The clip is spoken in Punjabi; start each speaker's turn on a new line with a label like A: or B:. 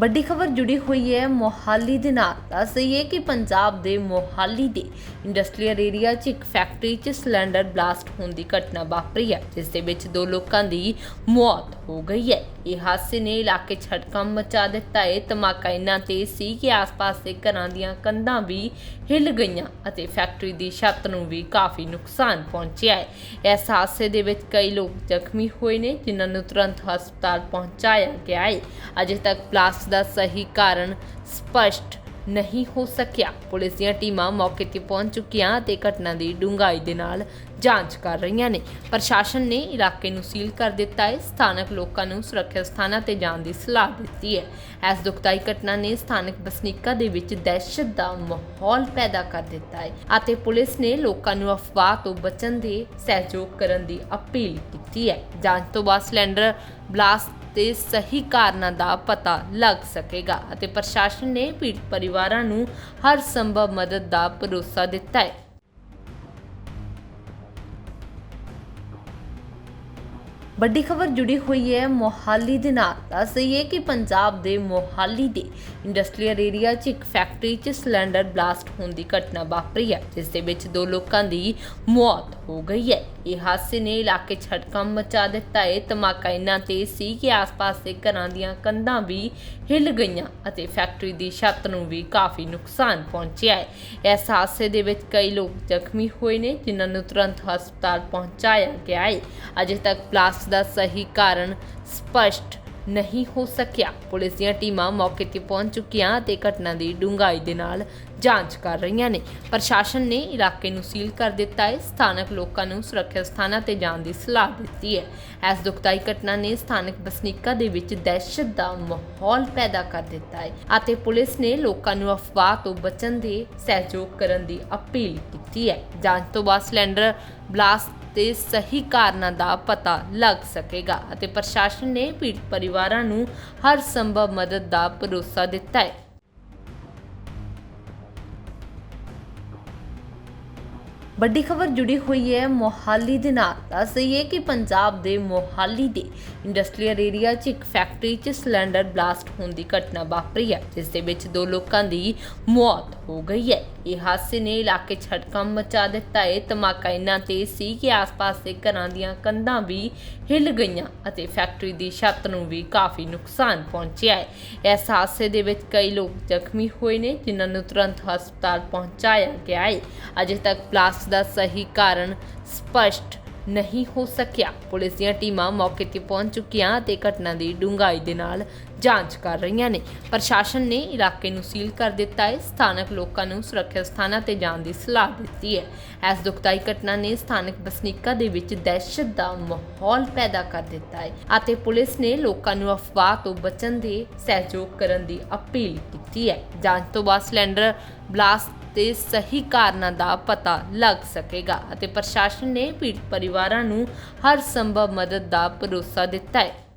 A: ਵੱਡੀ ਖਬਰ ਜੁੜੀ ਹੋਈ ਹੈ ਮੋਹਾਲੀ ਦੇ ਨਾਲ। ਦੱਸ ਦਈਏ ਕਿ ਪੰਜਾਬ ਦੇ ਮੋਹਾਲੀ ਦੇ ਇੰਡਸਟਰੀਅਲ ਏਰੀਆ 'ਚ ਇੱਕ ਫੈਕਟਰੀ 'ਚ ਸਿਲੰਡਰ ਬਲਾਸਟ ਹੋਣ ਦੀ ਘਟਨਾ ਵਾਪਰੀ ਹੈ, ਜਿਸ ਦੇ ਵਿੱਚ ਦੋ ਲੋਕਾਂ ਦੀ ਮੌਤ ਹੋ ਗਈ ਹੈ। ਇਹ ਹਾਦਸੇ ਨੇ ਇਲਾਕੇ 'ਚ ਹੜਕੰਪ ਮਚਾ ਦਿੱਤਾ ਹੈ। ਧਮਾਕਾ ਇੰਨਾ ਤੇਜ਼ ਸੀ ਕਿ ਆਸ-ਪਾਸ ਦੇ ਘਰਾਂ ਦੀਆਂ ਕੰਧਾਂ ਵੀ ਹਿੱਲ ਗਈਆਂ ਅਤੇ ਫੈਕਟਰੀ ਦੀ ਛੱਤ ਨੂੰ ਵੀ ਕਾਫੀ ਨੁਕਸਾਨ ਪਹੁੰਚਿਆ ਹੈ। ਇਸ ਹਾਦਸੇ ਦੇ ਵਿੱਚ ਕਈ ਲੋਕ ਜ਼ਖਮੀ ਹੋਏ ਨੇ, ਜਿਨ੍ਹਾਂ ਨੂੰ ਤੁਰੰਤ ਹਸਪਤਾਲ ਪਹੁੰਚਾਇਆ ਗਿਆ ਹੈ। ਅਜੇ ਤੱਕ ਬਲਾਸਟ ਦਾ ਸਹੀ ਕਾਰਨ ਸਪਸ਼ਟ ਨਹੀਂ ਹੋ ਸਕਿਆ। ਪੁਲਿਸ ਦੀਆਂ ਟੀਮਾਂ ਮੌਕੇ ਤੇ ਪਹੁੰਚ ਚੁੱਕੀਆਂ ਅਤੇ ਘਟਨਾ ਦੀ ਡੂੰਘਾਈ ਦੇ ਨਾਲ ਜਾਂਚ ਕਰ ਰਹੀਆਂ ਨੇ। ਪ੍ਰਸ਼ਾਸਨ ਨੇ ਇਲਾਕੇ ਨੂੰ ਸੀਲ ਕਰ ਦਿੱਤਾ ਹੈ। ਸਥਾਨਕ ਲੋਕਾਂ ਨੂੰ ਸੁਰੱਖਿਅਤ ਸਥਾਨਾਂ ਤੇ ਜਾਣ ਦੀ ਸਲਾਹ ਦਿੱਤੀ ਹੈ। ਇਸ ਦੁਖਦਾਈ ਘਟਨਾ ਨੇ ਸਥਾਨਕ ਵਸਨੀਕਾਂ ਦੇ ਵਿੱਚ ਦਹਿਸ਼ਤ ਦਾ ਮਾਹੌਲ ਪੈਦਾ ਕਰ ਦਿੱਤਾ ਹੈ ਅਤੇ ਪੁਲਿਸ ਨੇ ਲੋਕਾਂ ਨੂੰ ਅਫਵਾਹ ਤੋਂ ਬਚਣ ਦੇ ਸਹਿਯੋਗ ਕਰਨ ਦੀ ਅਪੀਲ ਕੀਤੀ ਹੈ। ਜਾਂਚ ਤੋਂ ਬਾਅਦ ਸਿਲੰਡਰ ਬਲਾਸਟ ਤੇ ਸਹੀ ਕਾਰਨਾਂ ਦਾ ਪਤਾ ਲੱਗ ਸਕੇਗਾ ਅਤੇ ਪ੍ਰਸ਼ਾਸਨ ਨੇ ਪੀੜਤ ਪਰਿਵਾਰਾਂ ਨੂੰ ਹਰ ਸੰਭਵ ਮਦਦ ਦਾ ਭਰੋਸਾ ਦਿੱਤਾ ਹੈ। ਵੱਡੀ ਖਬਰ ਜੁੜੀ ਹੋਈ ਹੈ ਮੋਹਾਲੀ ਦੇ ਨਾਲ। ਦੱਸ ਦਈਏ ਕਿ ਪੰਜਾਬ ਦੇ ਮੋਹਾਲੀ ਦੇ ਇੰਡਸਟਰੀਅਲ ਏਰੀਆ 'ਚ ਇੱਕ ਫੈਕਟਰੀ 'ਚ ਸਿਲੰਡਰ ਬਲਾਸਟ ਹੋਣ ਦੀ ਘਟਨਾ ਵਾਪਰੀ ਹੈ, ਜਿਸ ਦੇ ਵਿੱਚ ਦੋ ਲੋਕਾਂ ਦੀ ਮੌਤ ਹੋ ਗਈ ਹੈ। ਇਹ ਹਾਦਸੇ ਨੇ ਇਲਾਕੇ 'ਚ ਹੜਕੰਪ ਮਚਾ ਦਿੱਤਾ ਹੈ। ਧਮਾਕਾ ਇੰਨਾ ਤੇਜ਼ ਸੀ ਕਿ ਆਸ-ਪਾਸ ਦੇ ਘਰਾਂ ਦੀਆਂ ਕੰਧਾਂ ਵੀ ਹਿੱਲ ਗਈਆਂ ਅਤੇ ਫੈਕਟਰੀ ਦੀ ਛੱਤ ਨੂੰ ਵੀ ਕਾਫੀ ਨੁਕਸਾਨ ਪਹੁੰਚਿਆ ਹੈ। ਇਸ ਹਾਦਸੇ ਦੇ ਵਿੱਚ ਕਈ ਲੋਕ ਜ਼ਖਮੀ ਹੋਏ ਨੇ, ਜਿਨ੍ਹਾਂ ਨੂੰ ਤੁਰੰਤ ਹਸਪਤਾਲ ਪਹੁੰਚਾਇਆ ਗਿਆ ਹੈ। ਅਜੇ ਤੱਕ ਬਲਾਸਟ ਦਾ ਸਹੀ ਕਾਰਨ ਸਪਸ਼ਟ ਨਹੀਂ ਹੋ ਸਕਿਆ। ਪੁਲਿਸ ਦੀਆਂ ਟੀਮਾਂ ਮੌਕੇ ਤੇ ਪਹੁੰਚ ਚੁੱਕੀਆਂ ਅਤੇ ਘਟਨਾ ਦੀ ਡੂੰਘਾਈ ਦੇ ਨਾਲ ਜਾਂਚ ਕਰ ਰਹੀਆਂ ਨੇ। ਪ੍ਰਸ਼ਾਸਨ ਨੇ ਇਲਾਕੇ ਨੂੰ ਸੀਲ ਕਰ ਦਿੱਤਾ ਹੈ। ਸਥਾਨਕ ਲੋਕਾਂ ਨੂੰ ਸੁਰੱਖਿਅਤ ਸਥਾਨਾਂ ਤੇ ਜਾਣ ਦੀ ਸਲਾਹ ਦਿੱਤੀ ਹੈ। ਇਸ ਦੁਖਦਾਈ ਘਟਨਾ ਨੇ ਸਥਾਨਕ ਵਸਨੀਕਾਂ ਦੇ ਵਿੱਚ ਦਹਿਸ਼ਤ ਦਾ ਮਾਹੌਲ ਪੈਦਾ ਕਰ ਦਿੱਤਾ ਹੈ ਅਤੇ ਪੁਲਿਸ ਨੇ ਲੋਕਾਂ ਨੂੰ ਅਫਵਾਹ ਤੋਂ ਬਚਣ ਦੇ ਸਹਿਯੋਗ ਕਰਨ ਦੀ ਅਪੀਲ ਕੀਤੀ ਹੈ। ਜਾਂਚ ਤੋਂ ਬਾਅਦ ਸਿਲੰਡਰ ਬਲਾਸਟ ਤੇ ਸਹੀ ਕਾਰਨਾਂ ਦਾ ਪਤਾ ਲੱਗ ਸਕੇਗਾ ਅਤੇ ਪ੍ਰਸ਼ਾਸਨ ਨੇ ਪੀੜਤ ਪਰਿਵਾਰਾਂ ਨੂੰ ਹਰ ਸੰਭਵ ਮਦਦ ਦਾ ਭਰੋਸਾ ਦਿੱਤਾ ਹੈ। ਵੱਡੀ ਖਬਰ ਜੁੜੀ ਹੋਈ ਹੈ ਮੋਹਾਲੀ ਦੇ ਨਾਲ। ਦੱਸ ਦਈਏ ਕਿ ਪੰਜਾਬ ਦੇ ਮੋਹਾਲੀ ਦੇ ਇੰਡਸਟਰੀਅਲ ਏਰੀਆ 'ਚ ਇੱਕ ਫੈਕਟਰੀ 'ਚ ਸਿਲੰਡਰ ਬਲਾਸਟ ਹੋਣ ਦੀ ਘਟਨਾ ਵਾਪਰੀ ਹੈ, ਜਿਸ ਦੇ ਵਿੱਚ ਦੋ ਲੋਕਾਂ ਦੀ ਮੌਤ ਹੋ ਗਈ ਹੈ। ਇਹ ਹਾਦਸੇ ਨੇ ਇਲਾਕੇ 'ਚ ਹੜਕੰਪ ਮਚਾ ਦਿੱਤਾ। ਹੈ ਧਮਾਕਾ ਇੰਨਾ ਤੇਜ਼ ਸੀ ਕਿ ਆਸ-ਪਾਸ ਦੇ ਘਰਾਂ ਦੀਆਂ ਕੰਧਾਂ ਵੀ ਹਿੱਲ ਗਈਆਂ ਅਤੇ ਫੈਕਟਰੀ ਦੀ ਛੱਤ ਨੂੰ ਵੀ ਕਾਫੀ ਨੁਕਸਾਨ ਪਹੁੰਚਿਆ ਹੈ। ਇਸ ਹਾਦਸੇ ਦੇ ਵਿੱਚ ਕਈ ਲੋਕ ਜ਼ਖਮੀ ਹੋਏ ਨੇ, ਜਿਨ੍ਹਾਂ ਨੂੰ ਤੁਰੰਤ ਹਸਪਤਾਲ ਪਹੁੰਚਾਇਆ ਗਿਆ ਹੈ। ਅਜੇ ਤੱਕ ਬਲਾਸਟ ਦਾ ਸਹੀ ਕਾਰਨ ਸਪਸ਼ਟ ਨਹੀਂ ਹੋ ਸਕਿਆ। ਪੁਲਿਸ ਦੀਆਂ ਟੀਮਾਂ ਮੌਕੇ ਤੇ ਪਹੁੰਚ ਚੁੱਕੀਆਂ ਅਤੇ ਘਟਨਾ ਦੀ ਡੂੰਘਾਈ ਦੇ ਨਾਲ ਜਾਂਚ ਕਰ ਰਹੀਆਂ ਨੇ। ਪ੍ਰਸ਼ਾਸਨ ਨੇ ਇਲਾਕੇ ਨੂੰ ਸੀਲ ਕਰ ਦਿੱਤਾ ਹੈ। ਸਥਾਨਕ ਲੋਕਾਂ ਨੂੰ ਸੁਰੱਖਿਅਤ ਸਥਾਨਾਂ ਤੇ ਜਾਣ ਦੀ ਸਲਾਹ ਦਿੱਤੀ ਹੈ। ਇਸ ਦੁਖਦਾਈ ਘਟਨਾ ਨੇ ਸਥਾਨਕ ਵਸਨੀਕਾਂ ਦੇ ਵਿੱਚ ਦਹਿਸ਼ਤ ਦਾ ਮਾਹੌਲ ਪੈਦਾ ਕਰ ਦਿੱਤਾ ਹੈ ਅਤੇ ਪੁਲਿਸ ਨੇ ਲੋਕਾਂ ਨੂੰ ਅਫਵਾਹ ਤੋਂ ਬਚਣ ਦੇ ਸਹਿਯੋਗ ਕਰਨ ਦੀ ਅਪੀਲ ਕੀਤੀ ਹੈ। ਜਾਂਚ ਤੋਂ ਬਾਅਦ ਸਿਲੰਡਰ ਬਲਾਸਟ ਤੇ ਸਹੀ ਕਾਰਨਾਂ ਦਾ ਪਤਾ ਲੱਗ ਸਕੇਗਾ ਅਤੇ ਪ੍ਰਸ਼ਾਸਨ ਨੇ ਪੀੜਤ ਪਰਿਵਾਰਾਂ ਨੂੰ ਹਰ ਸੰਭਵ ਮਦਦ ਦਾ ਭਰੋਸਾ ਦਿੱਤਾ ਹੈ।